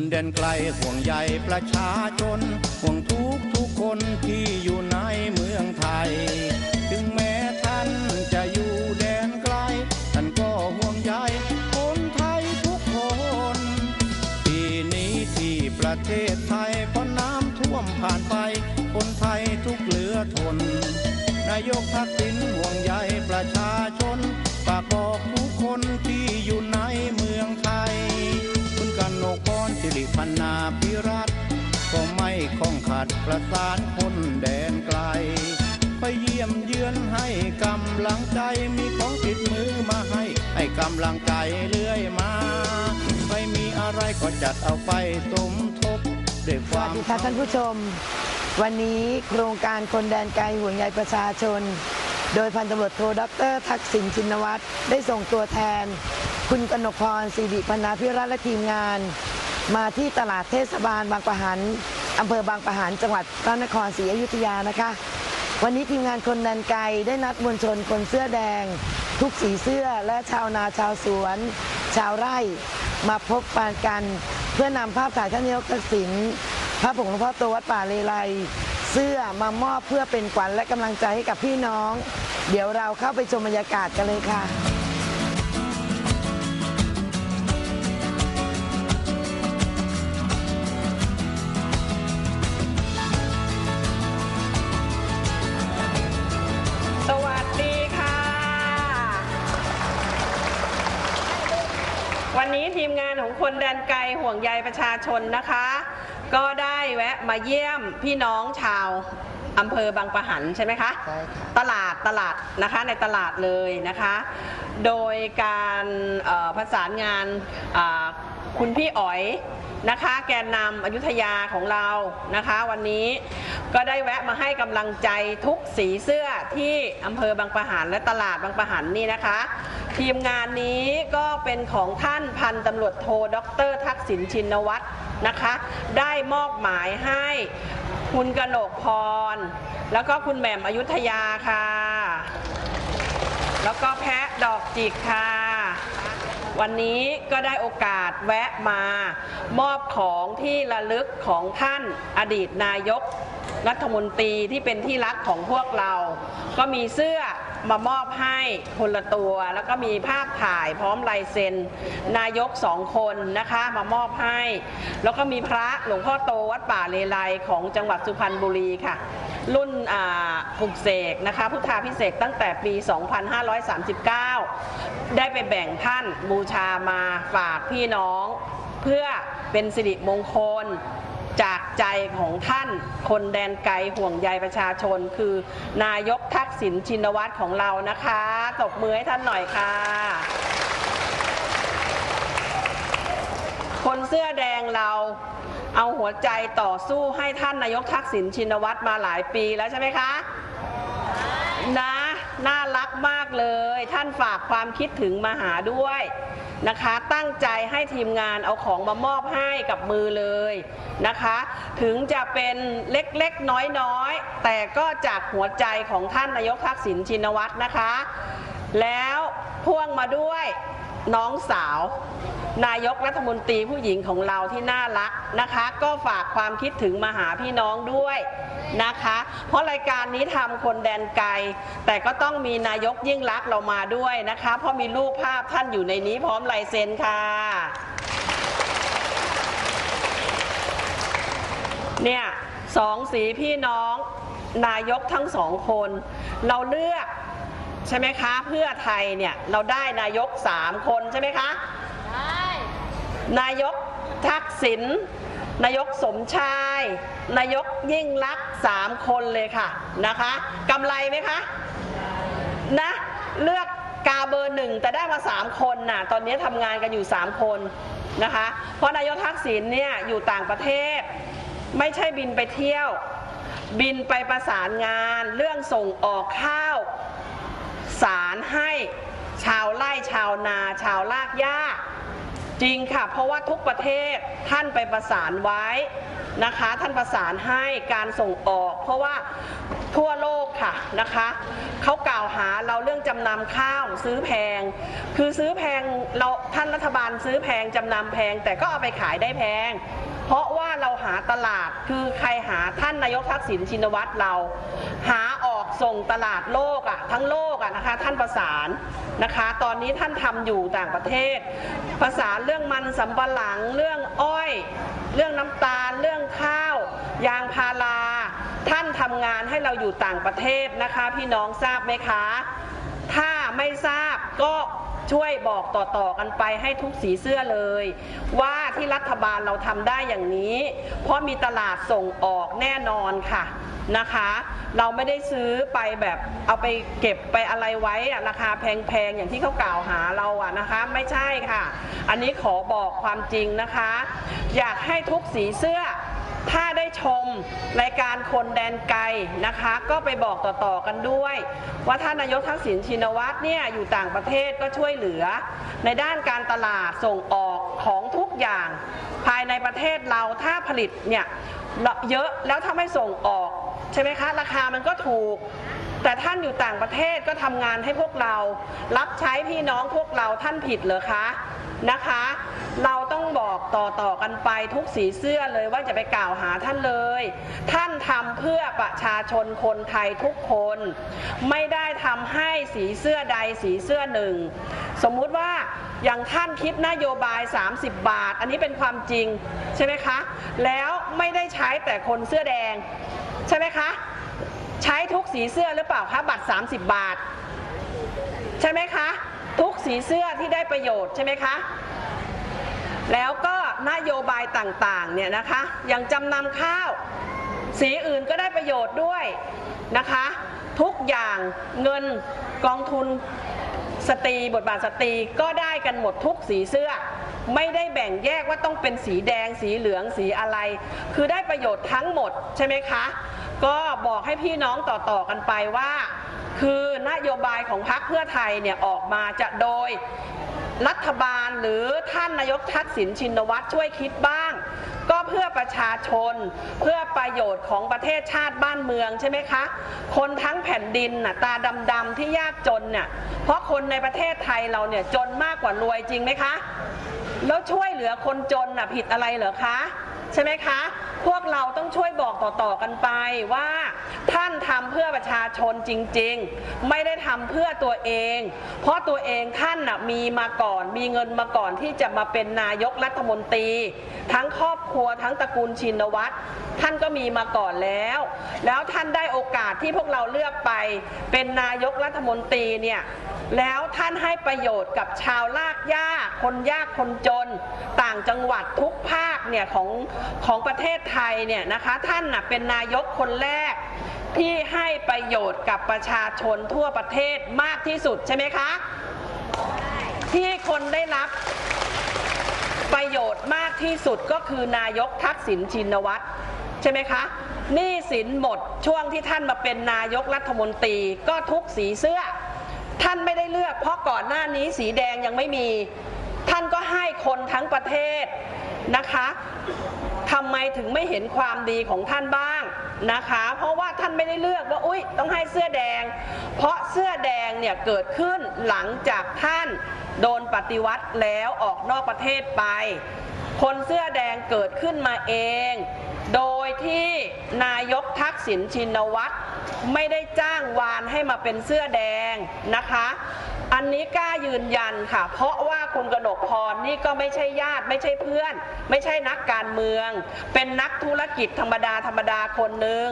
นเดินไกลห่วงใยประชาชน ห่วงทุกทุกคนที่อยู่ในเมืองไทย ถึงแม้ท่านจะอยู่แดนไกล ท่านก็ห่วงใยคนไทยทุกคน ปีนี้ที่ประเทศไทยเพราะน้ำท่วมผ่านไป คนไทยทุกเหลือทน นายกทักษิณห่วงใยประชาชนฝากบอกทุกคน รสิริพันนาพิรัตน์ก็ไม่คล่องขัดประสานคนแดนไกล ไปเยี่ยมเยือนให้กำลังใจมีของติดมือมาให้ ให้กำลังใจเรื่อยมา ไม่มีอะไรก็จัดเอาไปสมทบด้วยคสวัวาสม ดีค่ะท่านผู้ชม วันนี้โครงการคนแดนไกลห่วงใยประชาชน โดยพันตำรวจโทดร ทักษิณชินวัตรได้ส่งตัวแทน คุณกนกพรสิริพนาพิรัตน์และทีมงาน มาที่ตลาดเทศบาลบางปะหันอำเภอบางปะหันจังหวัดพระนครศรีอยุธยานะคะ วันนี้ทีมงานคนแดนไกลได้นัดมวลชนคนเสื้อแดง ทุกสีเสื้อและชาวนาชาวสวน ชาวไร่ มาพบปานกัน เพื่อนำภาพถ่ายท่านนายกทักษิณพระผงหลวงพ่อโตวัดป่าเลไลเสื้อมามอบเพื่อเป็นขวัญและกำลังใจให้กับพี่น้อง เดี๋ยวเราเข้าไปชมบรรยากาศกันเลยค่ะ มงานของคนแดนไกลห่วงใยประชาชนนะคะ ก็ได้แวะมาเยี่ยมพี่น้องชาวอำเภอบางปะหันใช่ไหมคะใช่ค่ะตลาดตลาดนะคะในตลาดเลยนะคะ โดยการเอ่อประสานงานอ่าคุณพี่อ๋อย นะคะ แกนนำอยุธยาของเรานะคะ วันนี้ก็ได้แวะมาให้กำลังใจทุกสีเสื้อที่อำเภอบางปะหันและตลาดบางปะหันนี่นะคะ ทีมงานนี้ก็เป็นของท่านพันตำรวจโทดร ทักษิณชินวัตรนะคะ ได้มอบหมายให้คุณกนกพร แล้วก็คุณแหม่มอยุธยาค่ะ แล้วก็แพะดอกจิกค่ะ วันนี้ก็ได้โอกาสแวะมามอบของที่ระลึกของท่านอดีตนายกรัฐมนตรีที่เป็นที่รักของพวกเรา ก็มีเสื้อมามอบให้คนละตัว แล้วก็มีภาพถ่ายพร้อมลายเซ็น นายกสองคนนะคะมามอบให้ แล้วก็มีพระหลวงพ่อโตวัดป่าเลไลของจังหวัดสุพรรณบุรีค่ะ รุ่นอ่าปลุกเสกนะคะพุทธาพิเศษตั้งแต่ปี 2539 ได้ไปแบ่งท่านบูชามาฝากพี่น้อง เพื่อเป็นสิริมงคลจากใจของท่านคนแดนไกลห่วงใยประชาชน คือนายกทักษิณชินวัตรของเรานะคะตบมือให้ท่านหน่อยค่ะ คนเสื้อแดงเรา เอาหัวใจต่อสู้ให้ท่านนายกทักษิณชินวัตรมาหลายปีแล้วใช่ไหมคะนะน่ารักมากเลย ท่านฝากความคิดถึงมาหาด้วยนะคะ ตั้งใจให้ทีมงานเอาของมามอบให้กับมือเลยนะคะ ถึงจะเป็นเล็กๆน้อยๆ แต่ก็จากหัวใจของท่านนายกทักษิณชินวัตรนะคะ แล้วพ่วงมาด้วยน้องสาว นายกรัฐมนตรีผู้หญิงของเราที่น่ารักนะคะ ก็ฝากความคิดถึงมาหาพี่น้องด้วยนะคะ เพราะรายการนี้ทำคนแดนไกล แต่ก็ต้องมีนายกยิ่งรักเรามาด้วยนะคะ เพราะมีรูปภาพท่านอยู่ในนี้พร้อมลายเซ็นค่ะเนี่ยสองสีพี่น้องนายกทั้งสองคน เราเลือกใช่ไหมคะ เพื่อไทยเนี่ยเราได้นายกสามคนใช่ไหมคะ นายกทักษิณนายกสมชาย นายกยิ่งลักษณ์สามคนเลยค่ะนะคะกำไรไหมคะนะเลือกกาเบอร์หนึ่งแต่ได้มาสามคนน่ะตอนนี้ทำงานกันอยู่สามคนนะคะเพราะนายกทักษิณเนี่ยอยู่ต่างประเทศ ไม่ใช่บินไปเที่ยว บินไปประสานงานเรื่องส่งออกข้าวสารให้ชาวไร่ชาวนาชาวลากหญ้า จริงค่ะ เพราะว่าทุกประเทศท่านไปประสานไว้นะคะ ท่านประสานให้การส่งออก เพราะว่าทั่วโลกค่ะนะคะเขากล่าวหาเราเรื่องจำนำข้าวซื้อแพง คือซื้อแพงเราท่านรัฐบาลซื้อแพงจำนำแพง แต่ก็เอาไปขายได้แพง เพราะว่าเราหาตลาดคือใครหาท่านนายกทักษิณชินวัตรเรา หาออกส่งตลาดโลกอะ่ะทั้งโลกอะนะคะท่านประสานนะคะ ตอนนี้ท่านทำอยู่ต่างประเทศ ประสานเรื่องมันสำปะหลังเรื่องอ้อย เรื่องน้ำตาล เรื่องข้าว ยางพาราท่านทำงานให้เราอยู่ต่างประเทศนะคะ พี่น้องทราบไหมคะ ถ้าไม่ทราบก็ช่วยบอกต่อๆกันไปให้ทุกสีเสื้อเลย ว่าที่รัฐบาลเราทำได้อย่างนี้ เพราะมีตลาดส่งออกแน่นอนค่ะนะคะ เราไม่ได้ซื้อไปแบบเอาไปเก็บไปอะไรไว้อะราคาแพงๆอย่างที่เขากล่าวหาเราอะนะคะไม่ใช่ค่ะ อันนี้ขอบอกความจริงนะคะ อยากให้ทุกสีเสื้อ ถ้าได้ชมรายการคนแดนไกลนะคะ ก็ไปบอกต่อๆกันด้วย ว่าท่านนายกทักษิณชินวัตรเนี่ยอยู่ต่างประเทศก็ช่วยเหลือ ในด้านการตลาดส่งออกของทุกอย่าง ภายในประเทศเราถ้าผลิตเนี่ยเยอะแล้วถ้าไม่ส่งออก ใช่ไหมคะ ราคามันก็ถูกแต่ท่านอยู่ต่างประเทศก็ทำงานให้พวกเรา รับใช้พี่น้องพวกเราท่านผิดเหรอคะ นะคะ เราต้องบอกต่อต่อๆกันไปทุกสีเสื้อเลยว่าจะไปกล่าวหาท่านเลย ท่านทำเพื่อประชาชนคนไทยทุกคน ไม่ได้ทำให้สีเสื้อใดสีเสื้อหนึ่ง สมมุติว่าอย่างท่านคิดนโยบาย 30 บาท อันนี้เป็นความจริงใช่ไหมคะ แล้วไม่ได้ใช้แต่คนเสื้อแดง ใช่ไหมคะ ใช้ทุกสีเสื้อหรือเปล่าคะบัตร 30 บาท ใช่ไหมคะ ทุกสีเสื้อที่ได้ประโยชน์ใช่ไหมคะ แล้วก็นโยบายต่างๆเนี่ยนะคะอย่างจำนำข้าว สีอื่นก็ได้ประโยชน์ด้วยนะคะ ทุกอย่างเงินกองทุนสตรีบทบาทสตรีก็ได้กันหมดทุกสีเสื้อ ไม่ได้แบ่งแยกว่าต้องเป็นสีแดงสีเหลืองสีอะไร คือได้ประโยชน์ทั้งหมดใช่ไหมคะ ก็บอกให้พี่น้องต่อๆกันไปว่า คือนโยบายของพรรคเพื่อไทยเนี่ยออกมาจะโดยรัฐบาลหรือท่านนายกทักษิณชินวัตรช่วยคิดบ้าง ก็เพื่อประชาชน เพื่อประโยชน์ของประเทศชาติบ้านเมืองใช่ไหมคะ คนทั้งแผ่นดินน่ะตาดำๆที่ยากจนเนี่ยเพราะคนในประเทศไทยเราเนี่ยจนมากกว่ารวยจริงไหมคะ แล้วช่วยเหลือคนจนน่ะผิดอะไรเหรอคะ ใช่ไหมคะ พวกเราต้องช่วยบอกต่อๆกันไปว่า ท่านทำเพื่อประชาชนจริง ๆ ไม่ได้ทำเพื่อตัวเอง เพราะตัวเองท่านน่ะมีมาก่อน มีเงินมาก่อนที่จะมาเป็นนายกรัฐมนตรี ทั้งครอบครัวทั้งตระกูลชินวัตรท่านก็มีมาก่อนแล้ว แล้วท่านได้โอกาสที่พวกเราเลือกไปเป็นนายกรัฐมนตรีเนี่ยแล้วท่านให้ประโยชน์กับชาวลากหญ้าคนยากคนจน ต่างจังหวัดทุกภาคเนี่ยของของประเทศไทยเนี่ยนะคะท่านนะเป็นนายกคนแรกที่ให้ประโยชน์กับประชาชนทั่วประเทศมากที่สุดใช่ไหมคะ ที่คนได้รับประโยชน์มากที่สุดก็คือนายกทักษิณชินวัตรใช่ไหมคะหนี้สินหมดช่วงที่ท่านมาเป็นนายกรัฐมนตรีก็ทุกสีเสื้อ ท่านไม่ได้เลือก เพราะก่อนหน้านี้สีแดงยังไม่มี ท่านก็ให้คนทั้งประเทศนะคะ ทำไมถึงไม่เห็นความดีของท่านบ้างนะคะ เพราะว่าท่านไม่ได้เลือกว่าอุ้ยต้องให้เสื้อแดง เพราะเสื้อแดงเนี่ยเกิดขึ้นหลังจากท่านโดนปฏิวัติแล้วออกนอกประเทศไป คนเสื้อแดงเกิดขึ้นมาเอง โดยที่นายกทักษิณชินวัตรไม่ได้จ้างวานให้มาเป็นเสื้อแดงนะคะ อันนี้กล้ายืนยันค่ะ เพราะว่า คุณกนกพรนี่ก็ไม่ใช่ญาติไม่ใช่เพื่อน ไม่ใช่นักการเมือง เป็นนักธุรกิจธรรมดาธรรมดาคนหนึ่ง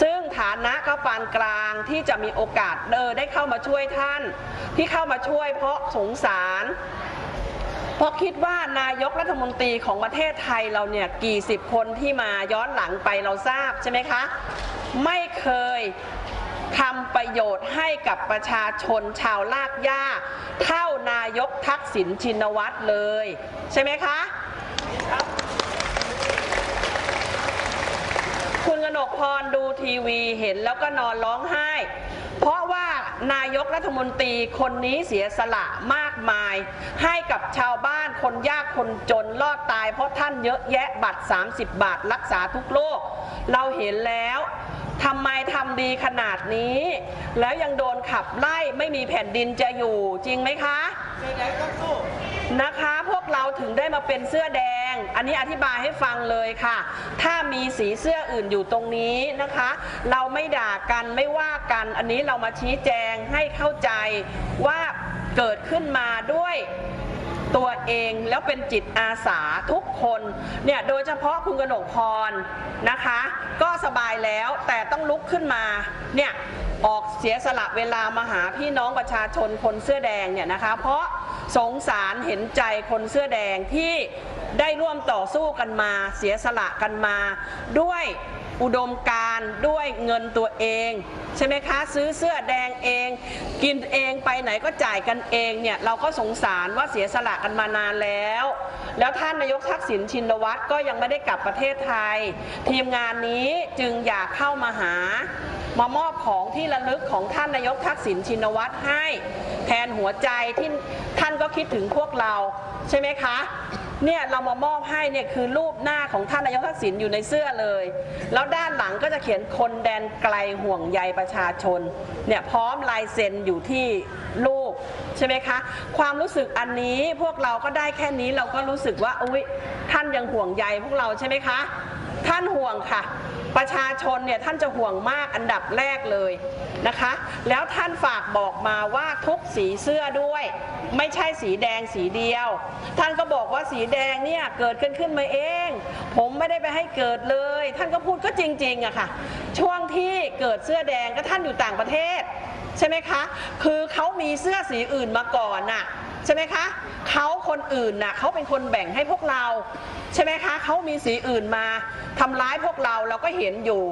ซึ่งฐานะก็ปานกลางที่จะมีโอกาสเออได้เข้ามาช่วยท่าน ที่เข้ามาช่วยเพราะสงสารเพราะคิดว่านายกรัฐมนตรีของประเทศไทยเราเนี่ยกี่สิบคนที่มาย้อนหลังไปเราทราบใช่ไหมคะ ไม่เคย ทำประโยชน์ให้กับประชาชนชาวลากย่าเท่านายกทักษิณชินวัตรเลย ใช่ไหมคะ คุณกนกพรดูทีวีเห็นแล้วก็นอนร้องไห้ เพราะว่านายกรัฐมนตรีคนนี้เสียสละมากมาย ให้กับชาวบ้านคนยากคนจนรอดตาย เพราะท่านเยอะแยะบัตร 30 บาทรักษาทุกโรคเราเห็นแล้ว ทำไมทำดีขนาดนี้ แล้วยังโดนขับไล่ไม่มีแผ่นดินจะอยู่จริงไหมคะนะคะ พวกเราถึงได้มาเป็นเสื้อแดง อันนี้อธิบายให้ฟังเลยค่ะ ถ้ามีสีเสื้ออื่นอยู่ตรงนี้นะคะ เราไม่ด่ากันไม่ว่ากัน อันนี้เรามาชี้แจงให้เข้าใจว่าเกิดขึ้นมาด้วย ตัวเองแล้วเป็นจิตอาสาทุกคนเนี่ยโดยเฉพาะคุณกนกพรนะคะ ก็สบายแล้วแต่ต้องลุกขึ้นมาเนี่ยออกเสียสละเวลามาหาพี่น้องประชาชนคนเสื้อแดงเนี่ยนะคะ เพราะสงสารเห็นใจคนเสื้อแดงที่ได้ร่วมต่อสู้กันมา เสียสละกันมาด้วย อุดมการด้วยเงินตัวเอง ใช่ไหมคะ ซื้อเสื้อแดงเอง กินเองไปไหนก็จ่ายกันเองเนี่ยเราก็สงสารว่าเสียสละกันมานานแล้ว แล้วท่านนายกทักษิณชินวัตรก็ยังไม่ได้กลับประเทศไทย ทีมงานนี้จึงอยากเข้ามาหามามอบของที่ระลึกของท่านนายกทักษิณชินวัตรให้ แทนหัวใจที่ท่านก็คิดถึงพวกเราใช่ไหมคะ เนี่ยเรามามอบให้เนี่ยคือรูปหน้าของท่านนายกทักษิณอยู่ในเสื้อเลย แล้วด้านหลังก็จะเขียนคนแดนไกลห่วงใยประชาชนเนี่ยพร้อมลายเซ็นอยู่ที่รูปใช่ไหมคะ ความรู้สึกอันนี้พวกเราก็ได้แค่นี้เราก็รู้สึกว่าอุ้ยท่านยังห่วงใยพวกเราใช่ไหมคะ ท่านห่วงค่ะ ประชาชนเนี่ยท่านจะห่วงมากอันดับแรกเลยนะคะ แล้วท่านฝากบอกมาว่าทุกสีเสื้อด้วย ไม่ใช่สีแดงสีเดียว ท่านก็บอกว่าสีแดงเนี่ยเกิดขึ้นขึ้นมาเอง ผมไม่ได้ไปให้เกิดเลย ท่านก็พูดก็จริงๆอะค่ะ ช่วงที่เกิดเสื้อแดงก็ท่านอยู่ต่างประเทศใช่ไหมคะ คือเขามีเสื้อสีอื่นมาก่อนน่ะใช่ไหมคะเขาคนอื่นน่ะเขาเป็นคนแบ่งให้พวกเรา ใช่ไหมคะเขามีสีอื่นมาทำร้ายพวกเราเราก็เห็นอยู่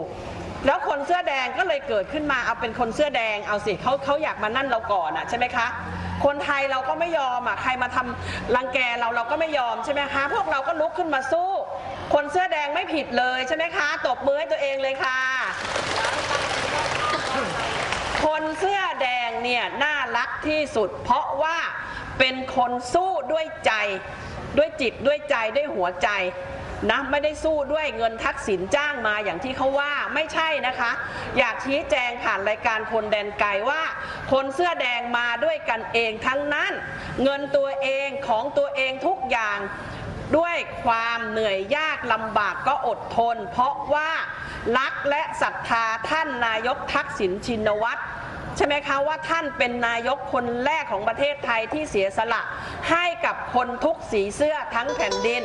แล้วคนเสื้อแดงก็เลยเกิดขึ้นมาเอาเป็นคนเสื้อแดงเอาสิเขาเขาอยากมานั่นเราก่อนอะใช่ไหมคะคนไทยเราก็ไม่ยอมอะใครมาทำรังแกเราเราก็ไม่ยอมใช่ไหมคะพวกเราก็ลุกขึ้นมาสู้ คนเสื้อแดงไม่ผิดเลยใช่ไหมคะตบมือให้ตัวเองเลยค่ะ คนเสื้อแดงเนี่ยน่ารักที่สุด เพราะว่า เป็นคนสู้ด้วยใจ ด้วยจิตด้วยใจด้วยหัวใจนะไม่ได้สู้ด้วยเงินทักษิณจ้างมาอย่างที่เขาว่าไม่ใช่นะคะ อยากชี้แจงผ่านรายการคนแดนไกลว่า คนเสื้อแดงมาด้วยกันเองทั้งนั้น เงินตัวเองของตัวเองทุกอย่างด้วยความเหนื่อยยากลำบากก็อดทน เพราะว่ารักและศรัทธาท่านนายกทักษิณชินวัตร ใช่ไหมคะว่าท่านเป็นนายกคนแรกของประเทศไทยที่เสียสละ ให้กับคนทุกสีเสื้อทั้งแผ่นดิน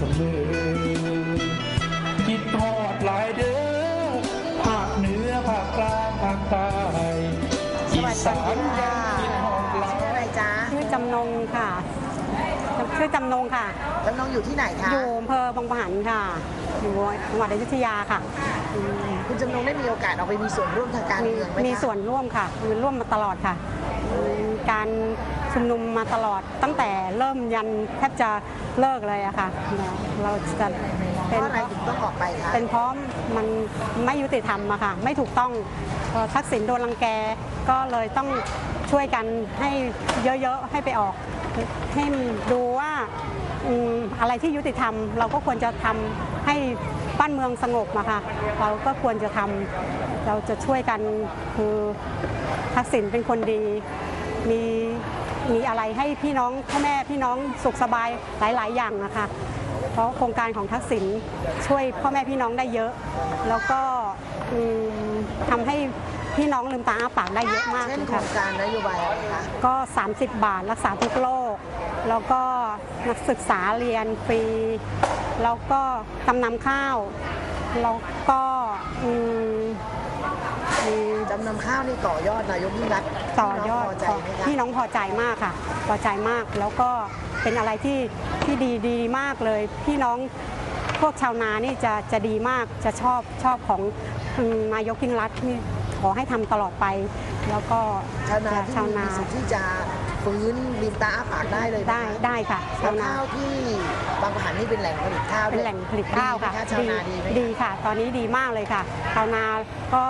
สมอคิดทอดหลายเด้อภาคเหนือภาคกลางภาคใต้สอีวัสสานดียัค่ะงคิดทอดหลาชื่ออะไรยจ๊ะชื่อจำนงค่ะชื่อจำนงค่ะ จำนงอยู่ที่ไหนคะ อยู่อำเภอบางปะหันค่ะ อยู่จังหวัดอยุธยาค่ะอืมคุณจำนงได้มีโอกาสออกไปมีส่วนร่วมทางการมีเมืองไหมคะมีส่วนร่วมค่ะมีร่วมมาตลอดค่ะอืมการ ชุมนุมมาตลอดตั้งแต่เริ่มยันแทบจะเลิกเลยอะค่ะ เราจะเพเป็นราะอะไรถึงต้องออกไปคะเป็นเพราะมันไม่ยุติธรรมอะค่ะ ไม่ถูกต้องพอทักษิณโดนรังแกก็เลยต้องช่วยกันให้เยอะๆให้ไปออก ให้ดูว่าอืมอะไรที่ยุติธรรม เราก็ควรจะทำให้บ้านเมืองสงบอะค่ะ เราก็ควรจะทำเราจะช่วยกันคือทักษิณเป็นคนดีมี มีอะไรให้พี่น้องพ่อแม่พี่น้องสุขสบายหลาย ๆ อย่างนะคะ เพราะโครงการของทักษิณช่วยพ่อแม่พี่น้องได้เยอะ แล้วก็อืมทำให้พี่น้องลืมตาอ้าปากได้เยอะมากเช่นเลยโครค่ะงการนโยบายอะไรคะก็ 30 บาทรักษาทุกโรคแล้วก็นักศึกษาเรียนฟรีแล้วก็จำนำข้าวแล้วก็อืมมี จำนำข้าวนี่ต่อยอดนายกยิ่งรักษณ์ต่อยอดพี่น้งพอใจไหมคะพี่น้องพอใจมากค่ะ พอใจมากแล้วก็เป็นอะไรที่ที่ดีดีมากเลย พี่น้องพวกชาวนานี่จะจะดีมากจะชอบชอบของอืมนายกยิ่งรัฐนี่ขอให้ทำตลอดไป แล้วก็ชาวนาชาวที่นามีสิทธิ์ที่จะ ฟื้นลืมตาอ้าปากได้เลยหมได้คะได้ค่ะแล้ชาววนาข้าวที่บางประหันนี่เป็นแหล่งผลิตข้าวเป็นแหล่งผลิตข้าวค่ะดีไหมชาวนาดีไหมคะดีค่ะ ตอนนี้ดีมากเลยค่ะชาวนาก็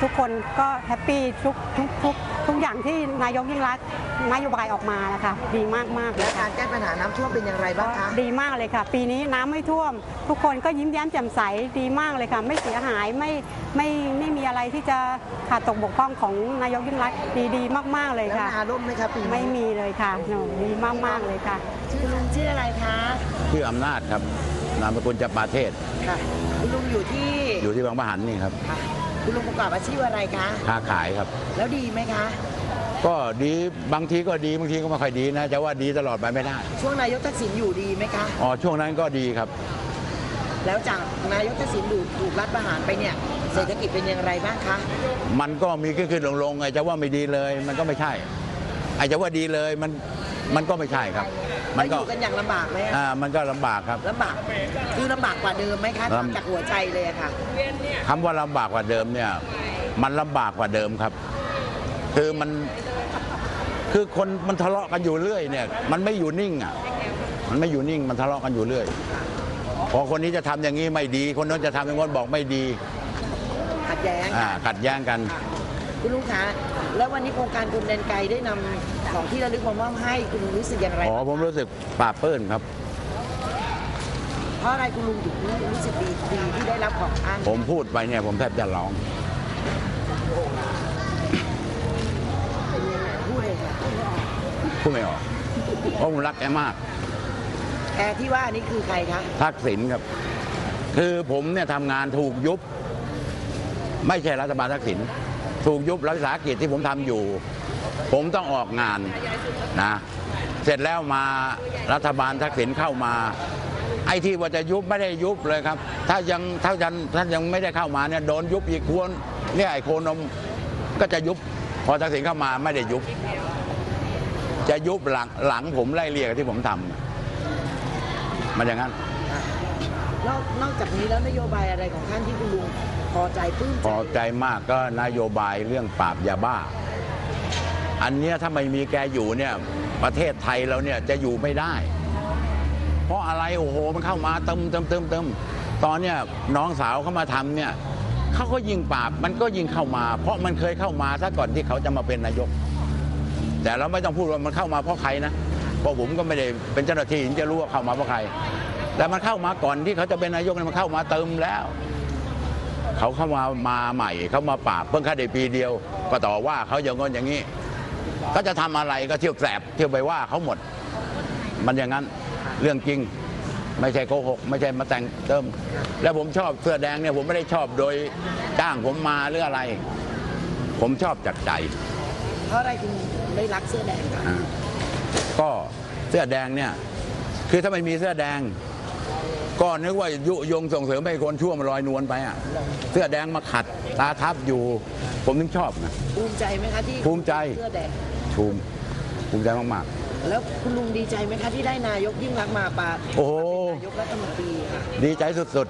ทุกคนก็แฮปปี้ทุกทุกทุก ทุกอย่างที่นายกยิ่งรักษณ์นโยบายออกมานะคะดีมากมากๆเลและยค่ะการแก้ปัญหาน้ำท่วมเป็นอย่างไรบ้างคะ ดีมากเลยค่ะ ปีนี้น้ำไม่ท่วม ทุกคนก็ยิ้มแย้มแจ่มใสดีมากเลยค่ะ ไม่เสียหายไม่ไม่ไม่มีอะไรที่จะขาดตกบกพร่องของนายกยิ่งรักษณ์ดีดีมาก ๆเลยแล้วค่ะ นาร่มไหมคะปีนี้ไม่มีเลยค่ะหนูดีมาก ๆ เลยค่ะคุณลุงชื่ออะไรคะ ชื่ออำนาจครับ นามสกุลจับปาเทศ ค่ะคุณลุงอยู่ที่อยู่ที่บางปะหันนี่ครับ ค่ะ คุณลุงประกอบอาชีพอะไรคะ ค้าขายครับ แล้วดีไหมคะ ก็ดีบางทีก็ดีบางทีก็ไม่ค่อยดีนะจะว่าดีตลอดไปไม่ได้ช่วงนายกทักษิณอยู่ดีไหมคะ อ๋อช่วงนั้นก็ดีครับ แล้วจากนายกทักษิณดูถูกรัฐประหารไปเนี่ย เศรษฐกิจเป็นอย่างไรบ้างคะ มันก็มีขึ้นขึ้นลงลงไอ้จะว่าไม่ดีเลย มันก็ไม่ใช่ไอ้จะว่าดีเลยมัน มันก็ไม่ใช่ครับ มัแล้วอก็ยู่กันอย่างลำบากไหมอะอ่ามันก็ลำบากครับ ลำบากคือลำบากกว่าเดิมไหมคะลำ จากหัวใจเลยอะค่ะ คำว่าลำบากกว่าเดิมเนี่ย มันลำบากกว่าเดิมครับ คือมันคือคนมันทะเลาะกันอยู่เรื่อยเนี่ย มันไม่อยู่นิ่งอะ มันไม่อยู่นิ่งมันทะเลาะกันอยู่เรื่อย พอคนนี้จะทำอย่างนี้ไม่ดี คนนั้นจะทำอย่างนั้นบอกไม่ดีขัดแย้งอ่าขัดแย้งกันค่ะคุณลุงคะ แล้ววันนี้โครงการคนเดินไกลได้นำของที่ระลึกมามอบให้คุณลุงรู้สึกอย่างไรอ๋อผมรู้สึกปลาบปลื้มครับ เพราะอะไรคุณลุงถึงรู้สึกดีดีที่ได้รับของท่านผมพูดไปเนี่ยผมแทบจะร้อง พูดเลยค่ะพูดไม่ออกเพราะผมรักแกมากแกที่ว่านี่คือใครคะทักษิณครับ คือผมเนี่ยทำงานถูกยุบ ไม่ใช่รัฐบาลทักษิณ ถูกยุบรัฐวิสาหกิจที่ผมทำอยู่ ผมต้องออกงานนะเสร็จแล้วมารัฐบาลทักษิณเข้ามา ไอ้ที่ว่าจะยุบไม่ได้ยุบเลยครับ ถ้ายังถ้ายังถ้ายังไม่ได้เข้ามาเนี่ยโดนยุบอีกควรเนี่ยไอ้โคนมก็จะยุบพอทักษิณเข้ามาไม่ได้ยุบ จะยุบหลังหลังผมไล่เรียกบที่ผมทำมันอย่างนั้นนอกนอกจากนี้แล้วนโยบายอะไรของท่านที่คุณลุง พอใจปื้มพอใจมากก็นโยบายเรื่องปราบยาบ้า อันเนี้ยถ้าไม่มีแกอยู่เนี่ยประเทศไทยเราเนี่ยจะอยู่ไม่ได้ เพราะอะไรโอ้โหมันเข้ามาเติมเติมเติมเติมตอนเนี้ยน้องสาวเขามาทำเนี่ยเขาก็ยิงปราบมันก็ยิงเข้ามา เพราะมันเคยเข้ามาซะก่อนที่เขาจะมาเป็นนายก แต่เราไม่ต้องพูดว่ามันเข้ามาเพราะใครนะเพราะผมก็ไม่ได้เป็นเจ้าหน้าที่จะรู้ว่าเข้ามาเพราะใคร แต่มันเข้ามาก่อนที่เขาจะเป็นนายกเนี่ยมันเข้ามาเติมแล้ว เขาเข้ามามาใหม่เขามาปราบเพิ่งแค่ได้ปีเดียว ก็ต่อว่าเขาอย่างงนอย่างนี้ ก็จะทำอะไรก็เที่ยวแสบเที่ยวไปว่าเขาหมด มันอย่างนั้นเรื่องจริงไม่ใช่โกหกไม่ใช่มาแต่งเติม แล้วผมชอบเสื้อแดงเนี่ยผมไม่ได้ชอบโดยจ้างผมมาหรืออะไร ผมชอบจากใจ เพราะอะไรคุณได้รักเสื้อแดงคะอ่าก็เสื้อแดงเนี่ย คือถ้าไม่มีเสื้อแดง ก็นึกว่ายุยงส่งเสริมให้คนชั่วมาลอยนวลไปอะเสื้อแดงมาขัดตาทับอยู่ ผมถึงชอบนะภูมิใจไหมคะที่ภูมิใจเสื้อแดงชูมภูมิใจมากแล้วคุณลุงดีใจไหมคะที่ได้นายกยิ่งรักษณ์มาปาโอ้โหนายกรัฐมนตรีค่ะๆดีใจสุด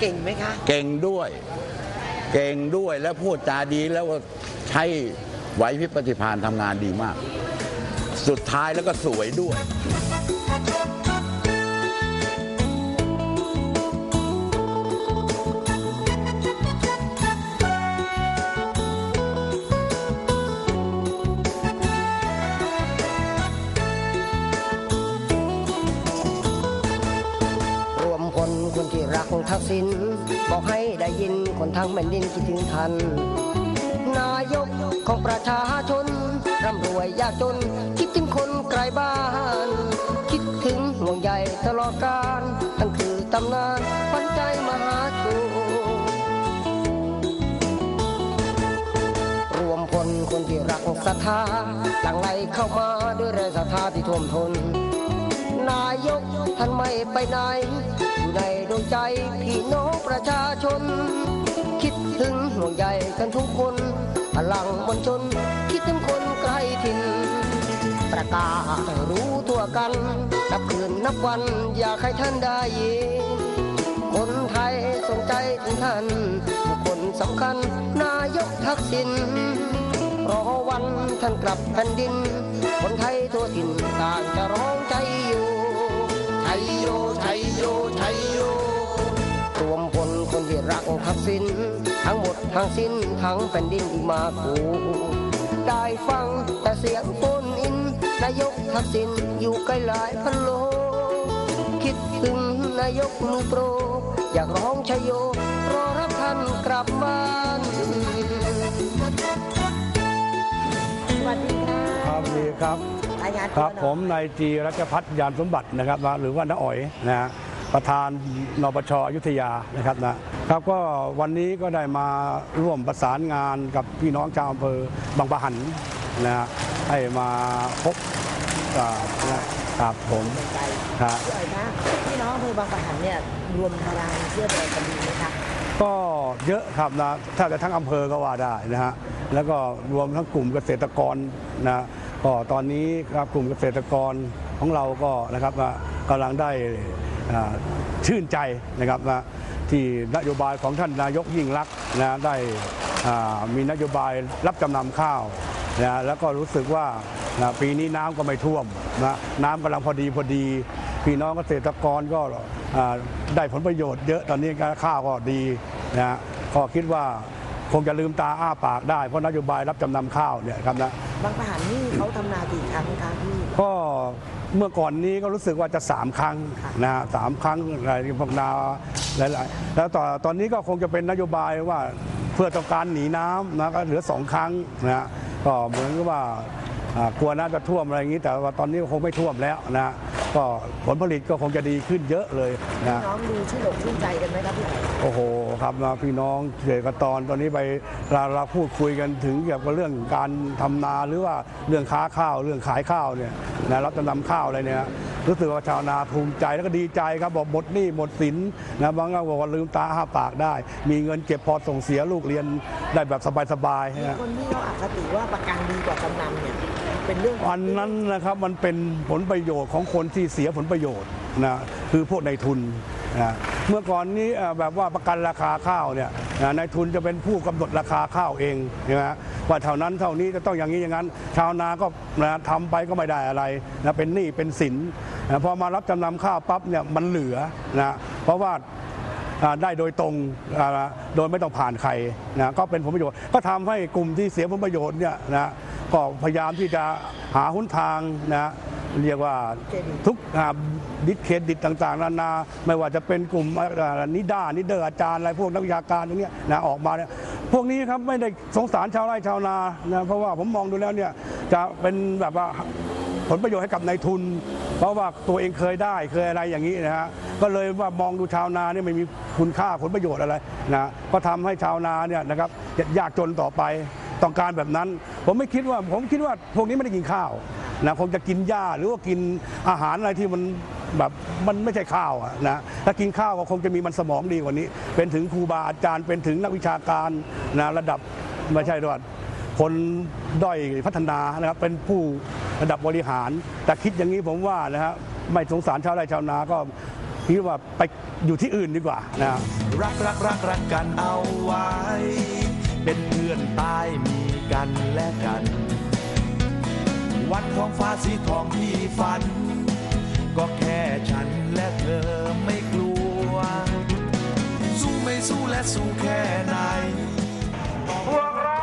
เก่งไหมคะๆ เก่งด้วย เก่งด้วยแล้วพูดจาดีแล้วก็ใช้ไหวพริบปฏิภาณทำงานดีมาก สุดท้ายแล้วก็สวยด้วยร ที่รักทักษิณบอกให้ได้ยินคนทั้งแผ่นดินคิดถึงท่านนายกของประชาชนร่ำรวยยากจน คิดถึงคนไกลบ้าน คิดถึงห่วงใยตลอดกาลท่านคือตำนานขวัญใจมหาชนรวมพลคนที่รักศรัทธาหลั่งไหลเข้ามาด้วยแรงศรัทธาที่ท่วมทนน นายกท่านไม่ไปไหน อยู่ในดวงใจพี่น้องประชาชน คิดถึงห่วงใยกันทุกคนพลังมวลชนคิดถึงคนไกลถิ่นประกาศให้รู้ทั่วกัน นับคืนนับวันอยากให้ท่านได้ยินคนไทยสนใจถึงท่านบุคคลสำคัญนายกทักษิณ วันท่านกลับแผ่นดิน คนไทยทั่วถิ่นต่างจะร้องใจอยู่ชัยโยชัยโยชัยโยรวมพลคนที่รักทักษิณทั้งหมดทั้งสิ้นทั้งแผ่นดินอีกมากูได้ฟังแต่เสียงโฟนอิน นายกทักษิณอยู่ไกลหลายพันโล คิดถึงนายกมือโปร อยากร้องชยโยรอรับท่านกลับบ้าน วัสดีค่ะครับดีครับ รายงานคตัวรับหน่อยผมนายจีรัชพัฒน์ยานสมบัตินะครับนะหรือว่าน้าอ๋อยนะฮะประธานนปชอยุธยานะครับนะครับก็วันนี้ก็ได้มาร่วมประสานงานกับพี่น้องชาวอำเภอบางปะหันนะฮะให้มาพบกับนะครับผมครับพี่อ๋อยคะพี่น้องอำเภอบางปะหันเนี่ยรวมพลังเสื้อแดงกันดีไหมคะก็เยอะครับนะถ้าจะทั้งอำเภอก็ว่าได้นะฮะ แล้วก็รวมทั้งกลุ่มเกษตรกรนะก็ตอนนี้ครับกลุ่มเกษตรกรของเราก็นะครับกำลังได้ชื่นใจนะครับนะที่นโยบายของท่านนายกยิ่งรักษณ์นะได้มีนโยบายรับจำนำข้าวนะแล้วก็รู้สึกว่านะปีนี้น้ำก็ไม่ท่วมนะน้ำกำลังพอดีพอดีพี่น้องเกษตรกรก็ได้ผลประโยชน์เยอะตอนนี้ก็ข้าวก็ดีนะฮะก็คิดว่า คงจะลืมตาอ้าปากได้เพราะนโยบายรับจำนำข้าวเนี่ยครับนะบางปะหันนี่เขาทำนากี่ครั้งคะพี่ ก็เมื่อก่อนนี้ก็รู้สึกว่าจะสามครั้งนะฮะสามครั้งอะไรพวกนาหลายๆแล้วต่อตอนนี้ก็คงจะเป็นนโยบายว่าเพื่อต้องการหนีน้ำนะก็เหลือสองครั้งนะฮะก็เหมือนกับว่าอ่ากลัวน้ำจะท่วมอะไรอย่างนี้ แต่ว่าตอนนี้ก็คงไม่ท่วมแล้วนะฮะ ก็ผลผลิตก็คงจะดีขึ้นเยอะเลยนะพี่น้องดูชื่นอกชื่นใจกันไหมครับพี่อ๋อยโอ้โหครับนะพี่น้องเกษตรกรตอนนี้ไปเราเราพูดคุยกันถึงเกี่ยวกับเรื่องการทำนาหรือว่าเรื่องค้าข้าวเรื่องขายข้าวเนี่ยนะรับจำนำข้าวอะไรเนี่ยรู้สึกว่าชาวนาภูมิใจแล้วก็ดีใจครับบอกหมดหนี้หมดสินนะบางก็บอกว่าลืมตาอ้าปากได้ มีเงินเก็บพอส่งเสียลูกเรียนได้แบบสบายๆมีนะ คนที่เขาอคติว่าประกันดีกว่าจำนำเนี่ย เป็นเรื่องอันนั้นนะครับมันเป็นผลประโยชน์ของคนที่เสียผลประโยชน์นะคือพวกในายทุนนะเมื่อก่อนนี้แบบว่าประกันราคาข้าวเนี่ยนายทุนจะเป็นผู้กำหนดราคาข้าวเองใช่ไหมว่าเท่านั้นเท่านี้จะต้องอย่างนี้อย่างนั้น ชาวนาก็นะทำไปก็ไม่ได้อะไรนะเป็นหนี้เป็นสินนะพอมารับจำนำข้าวปั๊บเนี่ยมันเหลือนะเพราะว่าได้โดยตรงโดยไม่ต้องผ่านใครนะก็เป็นผลประโยชน์ ก็ทำให้กลุ่มที่เสียผลประโยชน์เนี่ยนะ ก็พยายามที่จะหาหนทางนะเรียกว่าทุกดิสเครดิตต่างๆนานา ไม่ว่าจะเป็นกลุ่มนิด้านิเดอร์อาจารย์อะไรพวกนักวิชาการตรงเนี้ยนะออกมาเนี่ยพวกนี้ครับไม่ได้สงสารชาวไร่ชาวนานะเพราะว่าผมมองดูแล้วเนี่ยจะเป็นแบบว่าผลประโยชน์ให้กับนายทุน เพราะว่าตัวเองเคยได้เคยอะไรอย่างนี้นะฮะก็เลยว่ามองดูชาวนาเนี่ยไม่มีคุณค่าผลประโยชน์อะไรนะก็ทำให้ชาวนาเนี่ยนะครับยากจนต่อไป ต้องการแบบนั้น ผมไม่คิดว่าผมคิดว่าพวกนี้ไม่ได้กินข้าวนะคงจะกินหญ้าหรือว่ากินอาหารอะไรที่มันแบบมันไม่ใช่ข้าวนะถ้ากินข้าวก็คงจะมีมันสมองดีกว่านี้ เป็นถึงครูบาอาจารย์เป็นถึงนักวิชาการนะระดับไม่ใช่ด้วยคนด้อยพัฒนานะครับเป็นผู้ระดับบริหาร แต่คิดอย่างนี้ผมว่านะฮะไม่สงสารชาวไร่ชาวนาก็คิดว่าไปอยู่ที่อื่นดีกว่านะรักรักรักรักกันเอาไว้ เป็นเพื่อนตายมีกันและกัน วันของฟ้าสีทองที่ฝัน ก็แค่ฉันและเธอไม่กลัว สู้ไม่สู้และสู้แค่ไหนพวกเรา